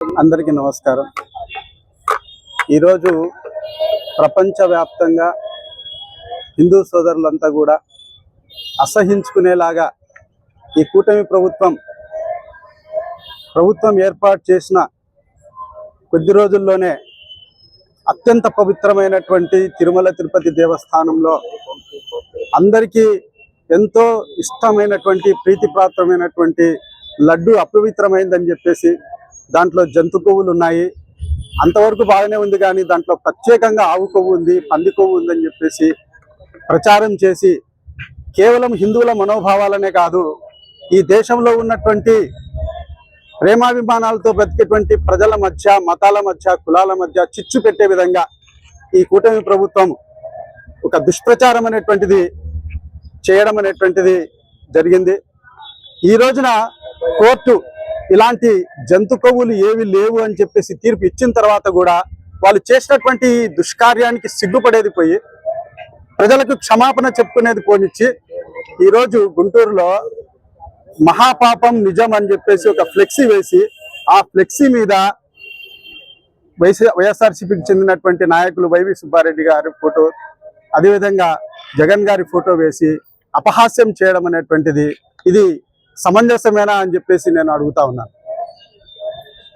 అందరికీ నమస్కారం. ఈరోజు ప్రపంచవ్యాప్తంగా హిందూ సోదరులంతా కూడా అసహించుకునేలాగా ఈ కూటమి ప్రభుత్వం ప్రభుత్వం ఏర్పాటు చేసిన కొద్ది రోజుల్లోనే అత్యంత పవిత్రమైనటువంటి తిరుమల తిరుపతి దేవస్థానంలో అందరికీ ఎంతో ఇష్టమైనటువంటి ప్రీతిపాత్రమైనటువంటి లడ్డు అపవిత్రమైందని చెప్పేసి దాంట్లో జంతు కొవ్వులు ఉన్నాయి. అంతవరకు బాగానే ఉంది కానీ దాంట్లో ప్రత్యేకంగా ఆవు కొవ్వు ఉంది పంది కొవ్వు ఉందని చెప్పేసి ప్రచారం చేసి కేవలం హిందువుల మనోభావాలనే కాదు ఈ దేశంలో ఉన్నటువంటి ప్రేమాభిమానాలతో బ్రతికేటువంటి ప్రజల మధ్య మతాల మధ్య కులాల మధ్య చిచ్చు పెట్టే విధంగా ఈ కూటమి ప్రభుత్వం ఒక దుష్ప్రచారం అనేటువంటిది చేయడం అనేటువంటిది జరిగింది. ఈ రోజున కోర్టు ఇలాంటి జంతు కొవ్వులు ఏవి లేవు అని చెప్పేసి తీర్పు ఇచ్చిన తర్వాత కూడా వాళ్ళు చేసినటువంటి దుష్కార్యానికి సిగ్గుపడేది పోయి ప్రజలకు క్షమాపణ చెప్పుకునేది పోనిచ్చి ఈరోజు గుంటూరులో మహాపాపం నిజం అని చెప్పేసి ఒక ఫ్లెక్సీ వేసి ఆ ఫ్లెక్సీ మీద వైసీ వైఎస్ఆర్సీపీకి చెందినటువంటి నాయకులు వైవి సుబ్బారెడ్డి గారి ఫోటో అదేవిధంగా జగన్ గారి ఫోటో వేసి అపహాస్యం చేయడం అనేటువంటిది. ఇది సమంజసమేనా అని చెప్పేసి నేను అడుగుతా ఉన్నాను.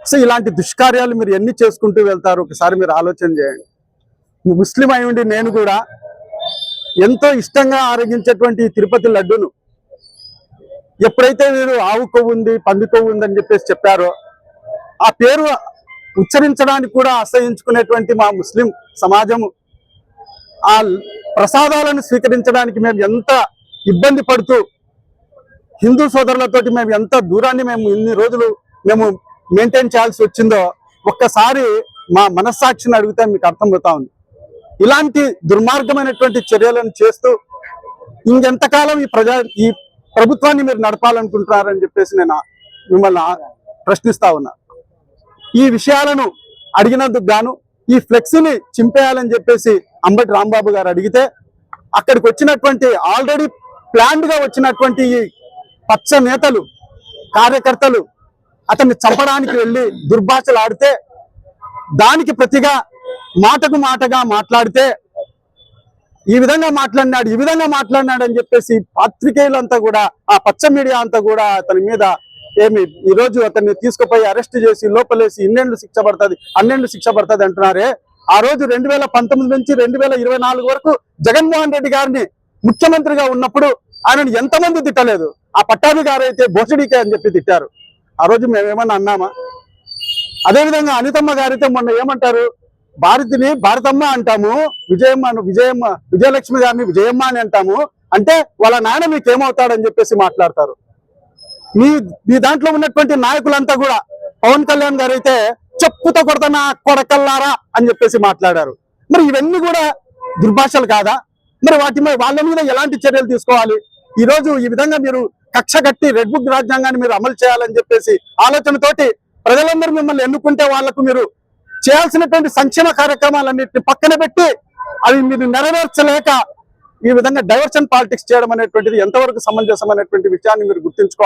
సో ఇలాంటి దుష్కార్యాలు మీరు ఎన్ని చేసుకుంటూ వెళ్తారు? ఒకసారి మీరు ఆలోచన చేయండి. ముస్లిం అయి ఉండి నేను కూడా ఎంతో ఇష్టంగా ఆరగించేటువంటి తిరుపతి లడ్డును ఎప్పుడైతే మీరు ఆవు కొవ్వు ఉంది పంది కొవ్వు ఉంది అని చెప్పేసి చెప్పారో ఆ పేరు ఉచ్చరించడానికి కూడా అసహించుకునేటువంటి మా ముస్లిం సమాజము ఆ ప్రసాదాలను స్వీకరించడానికి మేము ఎంత ఇబ్బంది పడుతూ హిందూ సోదరులతోటి మేము ఎంత దూరాన్ని మేము ఇన్ని రోజులు మేము మెయింటైన్ చేయాల్సి వచ్చిందో ఒక్కసారి మా మనస్సాక్షిని అడిగితే మీకు అర్థమవుతా ఉంది. ఇలాంటి దుర్మార్గమైనటువంటి చర్యలను చేస్తూ ఇంకెంతకాలం ఈ ప్రజా ఈ ప్రభుత్వాన్ని మీరు నడపాలనుకుంటున్నారని చెప్పేసి నేను మిమ్మల్ని ప్రశ్నిస్తా ఉన్నా. ఈ విషయాలను అడిగినందుకు గాను ఈ ఫ్లెక్సీని చింపేయాలని చెప్పేసి అంబటి రాంబాబు గారు అడిగితే అక్కడికి వచ్చినటువంటి ఆల్రెడీ ప్లాన్డ్గా వచ్చినటువంటి ఈ పచ్చ నేతలు కార్యకర్తలు అతన్ని చంపడానికి వెళ్ళి దుర్భాషలు ఆడితే దానికి ప్రతిగా మాటకు మాటగా మాట్లాడితే ఈ విధంగా మాట్లాడినాడు ఈ విధంగా మాట్లాడినాడు అని చెప్పేసి పాత్రికేయులంతా కూడా ఆ పచ్చ మీడియా అంతా కూడా అతని మీద ఏమి ఈ రోజు అతన్ని తీసుకుపోయి అరెస్ట్ చేసి లోపలేసి ఇన్నేళ్ళు శిక్ష పడుతుంది అన్నేళ్ళు శిక్ష పడుతుంది అంటున్నారే. ఆ రోజు రెండు వేల పంతొమ్మిది నుంచి రెండు వేల ఇరవై నాలుగు వరకు జగన్మోహన్ రెడ్డి గారిని ముఖ్యమంత్రిగా ఉన్నప్పుడు ఆయనను ఎంతమంది తిట్టలేదు? ఆ పట్టాభి గారు అయితే బోసడికే అని చెప్పి తిట్టారు. ఆ రోజు మేమేమన్నా అన్నామా? అదేవిధంగా అనితమ్మ గారైతే మొన్న ఏమంటారు? భారతిని భారతమ్మ అంటాము విజయమ్మ విజయమ్మ విజయలక్ష్మి గారిని విజయమ్మ అని అంటాము. అంటే వాళ్ళ నాయన మీకు ఏమవుతాడని చెప్పేసి మాట్లాడతారు. మీ మీ దాంట్లో ఉన్నటువంటి నాయకులంతా కూడా పవన్ కళ్యాణ్ గారు అయితే చెప్పుతో కొడతన కొడకల్లారా అని చెప్పేసి మాట్లాడారు. మరి ఇవన్నీ కూడా దుర్భాషలు కాదా? మరి వాటి మీద వాళ్ళ మీద ఎలాంటి చర్యలు తీసుకోవాలి? ఈ రోజు ఈ విధంగా మీరు కక్ష కట్టి రెడ్ బుక్ రాజ్యాంగాన్ని మీరు అమలు చేయాలని చెప్పేసి ఆలోచనతోటి ప్రజలందరూ మిమ్మల్ని ఎన్నుకుంటే వాళ్ళకు మీరు చేయాల్సినటువంటి సంక్షేమ కార్యక్రమాలన్నింటినీ పక్కన పెట్టి అవి మీరు నెరవేర్చలేక ఈ విధంగా డైవర్షన్ పాలిటిక్స్ చేయడం అనేటువంటిది ఎంతవరకు సమంజసం అనేటువంటి విషయాన్ని మీరు గుర్తుంచుకోవాలి.